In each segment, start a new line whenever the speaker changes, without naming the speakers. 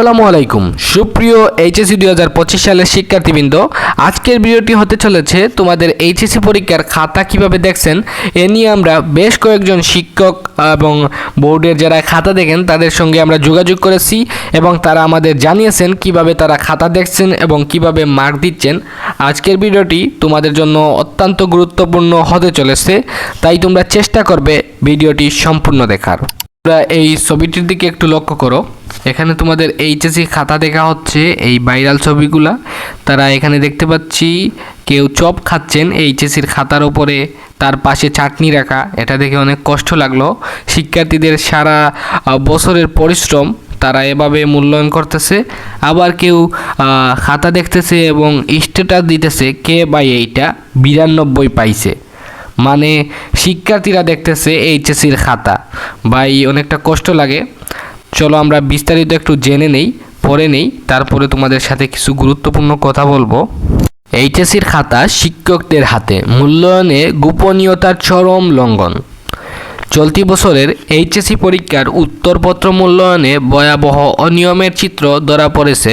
আসসালামু আলাইকুম। সুপ্রিয় এইচএসসি দুই হাজার পঁচিশ সালের শিক্ষার্থীবৃন্দ, আজকের ভিডিওটি হতে চলেছে তোমাদের এইচএসসি পরীক্ষার খাতা কীভাবে দেখছেন? এ নিয়ে আমরা বেশ কয়েকজন শিক্ষক এবং বোর্ডের যারা খাতা দেখেন, তাদের সঙ্গে আমরা যোগাযোগ করেছি এবং তারা আমাদের জানিয়েছেন কীভাবে তারা খাতা দেখছেন এবং কীভাবে মার্ক দিচ্ছেন। আজকের ভিডিওটি তোমাদের জন্য অত্যন্ত গুরুত্বপূর্ণ হতে চলেছে, তাই তোমরা চেষ্টা করবে ভিডিওটি সম্পূর্ণ দেখার। তোমরা এই ছবিটির দিকে একটু লক্ষ্য করো। এখানে তোমাদের এইচএসসি খাতা দেখা হচ্ছে, এই ভাইরাল ছবিগুলা। তারা এখানে দেখতে পাচ্ছি, কেউ চপ খাচ্ছেন এইচএসির খাতার ওপরে তার পাশে চাটনি রাখা। এটা দেখে অনেক কষ্ট লাগল। শিক্ষার্থীদের সারা বছরের পরিশ্রম তারা এভাবে মূল্যায়ন করতেছে। আবার কেউ খাতা দেখতেছে এবং স্ট্যাটাস দিতেছে, কে বাই এইটা? বিরানব্বই পাইছে। মানে শিক্ষার্থীরা দেখতেছে এইচএসির খাতা। ভাই, অনেকটা কষ্ট লাগে। চলো আমরা বিস্তারিত একটু জেনে নেই, পড়ে নেই, তারপরে তোমাদের সাথে কিছু গুরুত্বপূর্ণ কথা বলব। এইচএসির খাতা শিক্ষকদের হাতে, মূল্যায়নে গোপনীয়তার চরম লঙ্ঘন। চলতি বছরের এইচএসসি পরীক্ষার উত্তরপত্র মূল্যায়নে ভয়াবহ অনিয়মের চিত্র ধরা পড়েছে।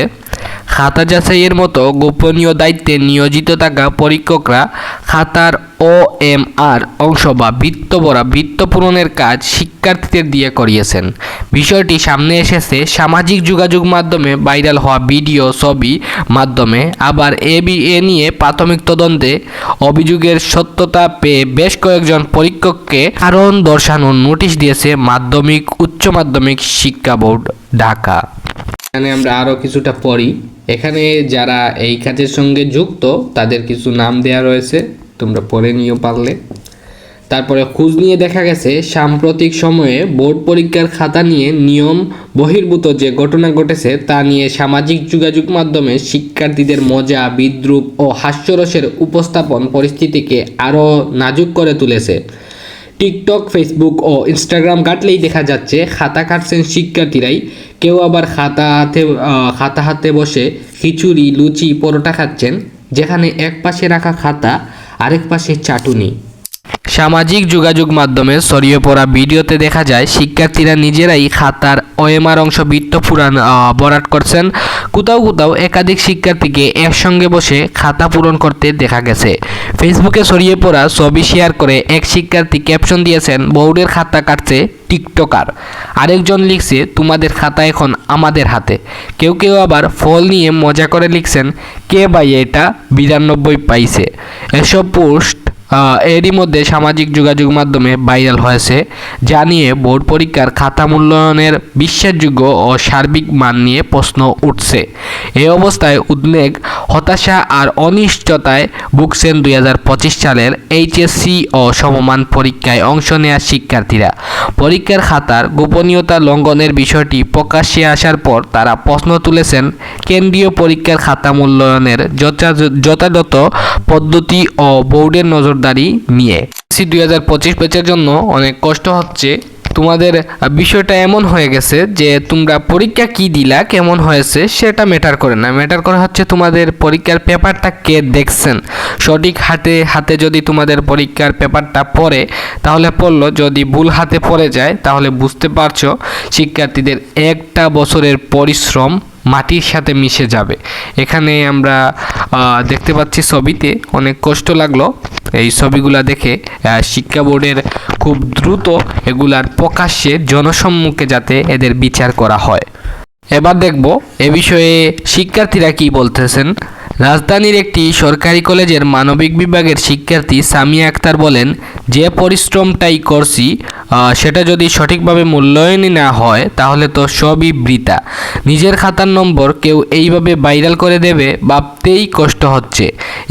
খাতা যাচাইয়ের মতো গোপনীয় দায়িত্বে নিয়োজিত থাকা পরীক্ষকরা খাতার ও এম আর অংশ বা বৃত্ত ভরা বৃত্ত পূরণের কাজ শিক্ষার্থীদের দিয়ে করিয়েছেন। বিষয়টি সামনে এসেছে সামাজিক যোগাযোগ মাধ্যমে ভাইরাল হওয়া ভিডিও ছবি মাধ্যমে। আবার এ এ নিয়ে প্রাথমিক তদন্তে অভিযোগের সত্যতা পেয়ে বেশ কয়েকজন পরীক্ষককে কারণ দর্শানোর নোটিশ দিয়েছে মাধ্যমিক, উচ্চ মাধ্যমিক শিক্ষা বোর্ড ঢাকা। এখানে আমরা আরও কিছুটা পড়ি। এখানে যারা এই কাজের সঙ্গে যুক্ত, তাদের কিছু নাম দেয়া রয়েছে। তোমরা পড়ে নিও পারলে। তারপরে খোঁজ নিয়ে দেখা গেছে, সাম্প্রতিক সময়ে বোর্ড পরীক্ষার খাতা নিয়ে নিয়ম বহির্ভূত যে ঘটনা ঘটেছে তা নিয়ে সামাজিক যোগাযোগ মাধ্যমে শিক্ষার্থীদের মজা, বিদ্রুপ ও হাস্যরসের উপস্থাপন পরিস্থিতিকে আরও নাজুক করে তুলেছে। টিকটক, ফেসবুক ও ইনস্টাগ্রাম কাটলেই দেখা যাচ্ছে, খাতা কাটছেন শিক্ষার্থীরাই। কেউ আবার খাতা হাতে খাতা হাতে বসে খিচুড়ি, লুচি, পরোটা খাচ্ছেন, যেখানে এক পাশে রাখা খাতা আরেক পাশে চাটুনি। সামাজিক যোগাযোগ মাধ্যমে ছড়িয়ে পড়া ভিডিওতে দেখা যায়, শিক্ষার্থীরা নিজেরাই খাতার ওএমআর অংশ বৃত্ত পুরাণ ভরাট করছেন। কোথাও কোথাও একাধিক শিক্ষার্থীকে একসঙ্গে বসে খাতা পূরণ করতে দেখা গেছে। ফেসবুকে ছড়িয়ে পড়া ছবি শেয়ার করে এক শিক্ষার্থী ক্যাপশন দিয়েছেন বোর্ডের খাতা কাটছে টিকটকার। আরেকজন লিখছে, তোমাদের খাতা এখন আমাদের হাতে। কেউ কেউ আবার ফল নিয়ে মজা করে লিখছেন, কে ভাই এটা? বিরানব্বই পাইছে। এসব পোস্ট এরই মধ্যে সামাজিক যোগাযোগ মাধ্যমে ভাইরাল হয়েছে যা নিয়ে বোর্ড পরীক্ষার খাতা মূল্যায়নের বিশ্বাসযোগ্য ও সার্বিক মান নিয়ে প্রশ্ন উঠছে। এই অবস্থায় উদ্বেগ, হতাশা আর অনিশ্চয়তায় ভুগছেন দুই হাজার পঁচিশ সালের এইচএসসি ও সমমান পরীক্ষায় অংশ নেওয়া শিক্ষার্থীরা। পরীক্ষার খাতার গোপনীয়তা লঙ্ঘনের বিষয়টি প্রকাশ্যে আসার পর তারা প্রশ্ন তুলেছেন, কেন্দ্রীয় পরীক্ষার খাতা মূল্যায়নের যথা- যথাযথ পদ্ধতি ও বোর্ডের নজরদারি নিয়ে। সি দুই হাজার পঁচিশ ব্যাচের জন্য অনেক কষ্ট হচ্ছে। তোমাদের বিষয়টা এমন হয়ে গেছে যে তোমরা পরীক্ষা কি দিলা, কেমন হয়েছে সেটা ম্যাটার করে না। ম্যাটার করে হচ্ছে তোমাদের পরীক্ষার পেপারটা কে দেখছেন। সঠিক হাতে হাতে যদি তোমাদের পরীক্ষার পেপারটা পড়ে, তাহলে পড়ল। যদি ভুল হাতে পড়ে যায়, তাহলে বুঝতে পারছ শিক্ষার্থীদের একটা বছরের পরিশ্রম মাটির সাথে মিশে যাবে। এখানে আমরা দেখতে পাচ্ছি ছবিতে অনেক কষ্ট লাগল। এই ছবিগুলা দেখে শিক্ষা বোর্ডের খুব দ্রুত এগুলার প্রকাশ্যে জনসম্মুখে যাতে এদের বিচার করা হয়। এবার দেখব, এ বিষয়ে শিক্ষার্থীরা কি বলতেছেন? রাজধানীর একটি সরকারি কলেজের মানবিক বিভাগের শিক্ষার্থী সামিয়া আক্তার বলেন, যে পরিশ্রমটাই করছি সেটা যদি সঠিকভাবে মূল্যায়নই না হয়, তাহলে তো সবই বৃথা। নিজের খাতার নম্বর কেউ এইভাবে ভাইরাল করে দেবে, ভাবতেই কষ্ট হচ্ছে।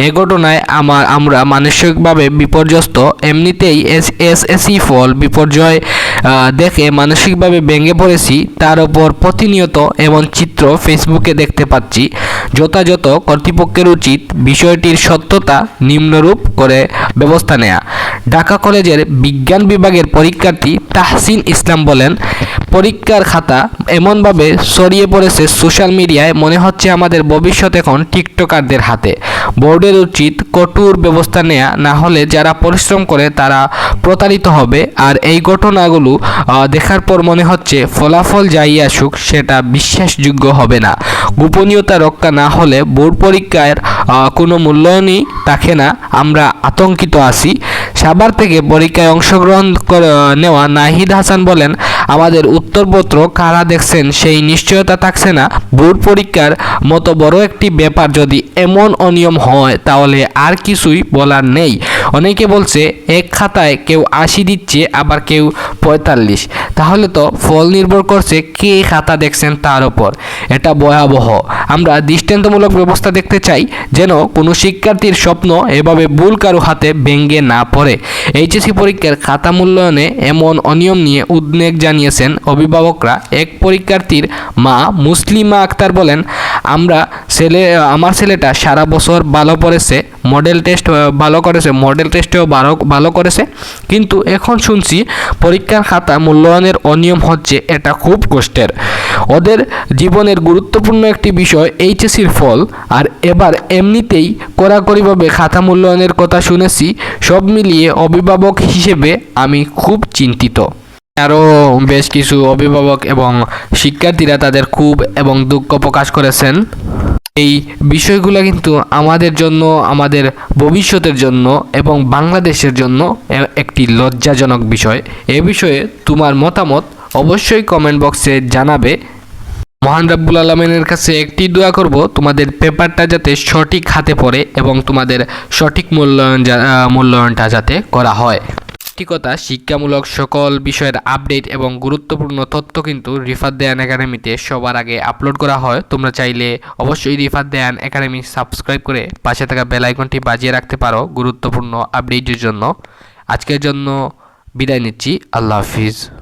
এ ঘটনায় আমার, আমরা মানসিকভাবে বিপর্যস্ত, এমনিতেই এস এসএসসি ফল বিপর্যয় দেখে মানসিকভাবে ভেঙে পড়েছি। তার ওপর প্রতিনিয়ত এমন চিত্র ফেসবুকে দেখতে পাচ্ছি। যথাযথ কর্তৃপক্ষের উচিত বিষয়টির সত্যতা নিম্নরূপ করে ব্যবস্থা নেওয়া ঢাকা কলেজের বিজ্ঞান বিভাগের পরীক্ষার্থী তাহসিন ইসলাম বলেন, পরীক্ষার খাতা এমনভাবে ছড়িয়ে পড়েছে সোশ্যাল মিডিয়ায়, মনে হচ্ছে আমাদের ভবিষ্যৎ এখন টিকটকারদের হাতে। বোর্ডের উচিত কঠোর ব্যবস্থা নেওয়া না হলে যারা পরিশ্রম করে তারা প্রতারিত হবে। আর এই ঘটনাগুলো দেখার পর মনে হচ্ছে ফলাফল যাই আসুক, সেটা বিশ্বাসযোগ্য হবে না। গোপনীয়তা রক্ষা না হলে বোর্ড পরীক্ষার কোনো মূল্যায়নই থাকে না। আমরা আতঙ্কিত আছি। সাবার থেকে পরীক্ষায় অংশগ্রহণ নেওয়া নাহিদ হাসান বলেন আমাদের উত্তরপত্র কারা দেখছেন সেই নিশ্চয়তা থাকছে না। বোর্ড পরীক্ষার মতো বড় একটি ব্যাপার যদি এমন অনিয়ম হয়, তাহলে আর কিছুই বলার নেই। অনেকে বলছে, এক খাতায় কেউ আশি দিচ্ছে, আবার কেউ পঁয়তাল্লিশ। তাহলে তো ফল নির্ভর করছে কে খাতা দেখছেন তার ওপর এটা ভয়াবহ। আমরা দৃষ্টান্তমূলক ব্যবস্থা দেখতে চাই যেন কোনো শিক্ষার্থীর স্বপ্ন এভাবে ভুল কারও হাতে ভেঙ্গে না পড়ে। এইচএসসি পরীক্ষার খাতা মূল্যায়নে এমন অনিয়ম নিয়ে উদ্বেগ জানিয়েছেন অভিভাবকরা। এক পরীক্ষার্থীর মা মুসলিমা আক্তার বলেন, আমরা ছেলে, আমার ছেলেটা সারা বছর ভালো পড়েছে মডেল টেস্ট ভালো করেছে মডেল টেস্টেও ভালো ভালো করেছে। কিন্তু এখন শুনছি পরীক্ষার খাতা মূল্যায়নের অনিয়ম হচ্ছে এটা খুব কষ্টের। ওদের জীবনের গুরুত্বপূর্ণ একটি বিষয় এইচএসির ফল। আর এবার এমনিতেই কড়াকড়িভাবে খাতা মূল্যায়নের কথা শুনেছি, সব মিলিয়ে অভিভাবক হিসেবে আমি খুব চিন্তিত। আরও বেশ কিছু অভিভাবক এবং শিক্ষার্থীরা তাদের ক্ষোভ এবং দুঃখ প্রকাশ করেছেন। এই বিষয়গুলো কিন্তু আমাদের জন্য, আমাদের ভবিষ্যতের জন্য এবং বাংলাদেশের জন্য একটি লজ্জাজনক বিষয়। এ বিষয়ে তোমার মতামত অবশ্যই কমেন্ট বক্সে জানাবে। মহান রাব্বুল আলমিনের কাছে একটি দোয়া করব, তোমাদের পেপারটা যাতে সঠিক হাতে পড়ে এবং তোমাদের সঠিক মূল্যায়ন মূল্যায়নটা যাতে করা হয়। কথা শিক্ষামূলক সকল বিষয়ের আপডেট এবং গুরুত্বপূর্ণ তথ্য কিন্তু রিফাত দেয়ান একাডেমিতে সবার আগে আপলোড করা হয়। তোমরা চাইলে অবশ্যই রিফাত দেয়ান একাডেমি সাবস্ক্রাইব করে পাশে থাকা বেলাইকনটি বাজিয়ে রাখতে পারো গুরুত্বপূর্ণ আপডেটের জন্য। আজকের জন্য বিদায় নিচ্ছি। আল্লাহ হাফিজ।